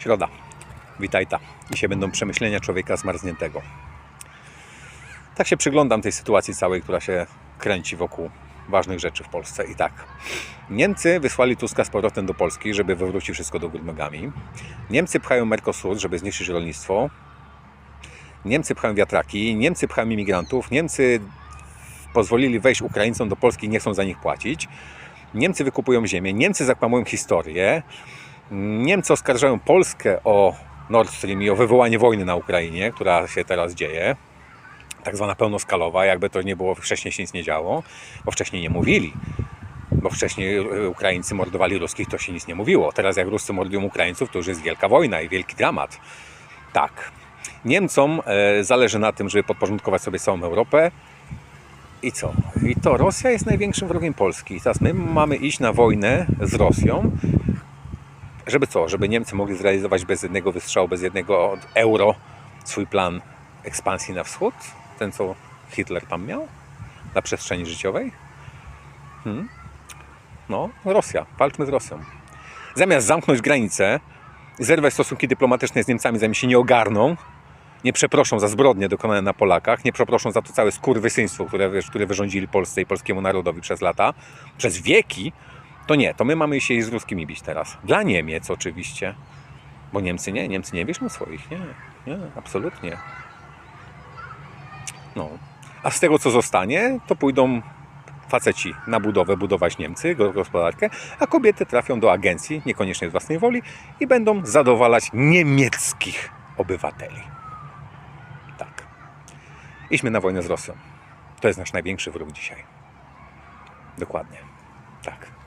Środa. Witaj ta. Dzisiaj będą przemyślenia człowieka zmarzniętego. Tak się przyglądam tej sytuacji całej, która się kręci wokół ważnych rzeczy w Polsce. I tak. Niemcy wysłali Tuska z powrotem do Polski, żeby wywrócić wszystko do góry nogami. Niemcy pchają Mercosur, żeby zniszczyć rolnictwo. Niemcy pchają wiatraki. Niemcy pchają imigrantów. Niemcy pozwolili wejść Ukraińcom do Polski i nie chcą za nich płacić. Niemcy wykupują ziemię. Niemcy zakłamują historię. Niemcy oskarżają Polskę o Nord Stream i o wywołanie wojny na Ukrainie, która się teraz dzieje. Tak zwana pełnoskalowa, jakby to nie było, wcześniej się nic nie działo, bo wcześniej nie mówili. Bo wcześniej e, Ukraińcy mordowali ruskich, to się nic nie mówiło. Teraz jak Ruscy mordują Ukraińców, to już jest wielka wojna i wielki dramat. Tak. Niemcom e, zależy na tym, żeby podporządkować sobie całą Europę. I co? I to Rosja jest największym wrogiem Polski. Teraz my mamy iść na wojnę z Rosją, żeby co? Żeby Niemcy mogli zrealizować bez jednego wystrzału, bez jednego euro swój plan ekspansji na wschód? Ten, co Hitler tam miał? Na przestrzeni życiowej? Hmm? No, Rosja. Walczmy z Rosją. Zamiast zamknąć granice, zerwać stosunki dyplomatyczne z Niemcami, zanim się nie ogarną, nie przeproszą za zbrodnie dokonane na Polakach, nie przeproszą za to całe skurwysyństwo, które, które wyrządzili Polsce i polskiemu narodowi przez lata, przez wieki, to nie, to my mamy się z ruskimi bić teraz. Dla Niemiec oczywiście. Bo Niemcy nie, Niemcy nie wieszą swoich, nie, nie, absolutnie. No. A z tego co zostanie, to pójdą faceci na budowę, budować Niemcy, go- gospodarkę, a kobiety trafią do agencji, niekoniecznie z własnej woli, i będą zadowalać niemieckich obywateli. Tak. Idźmy na wojnę z Rosją. To jest nasz największy wróg dzisiaj. Dokładnie. Tak.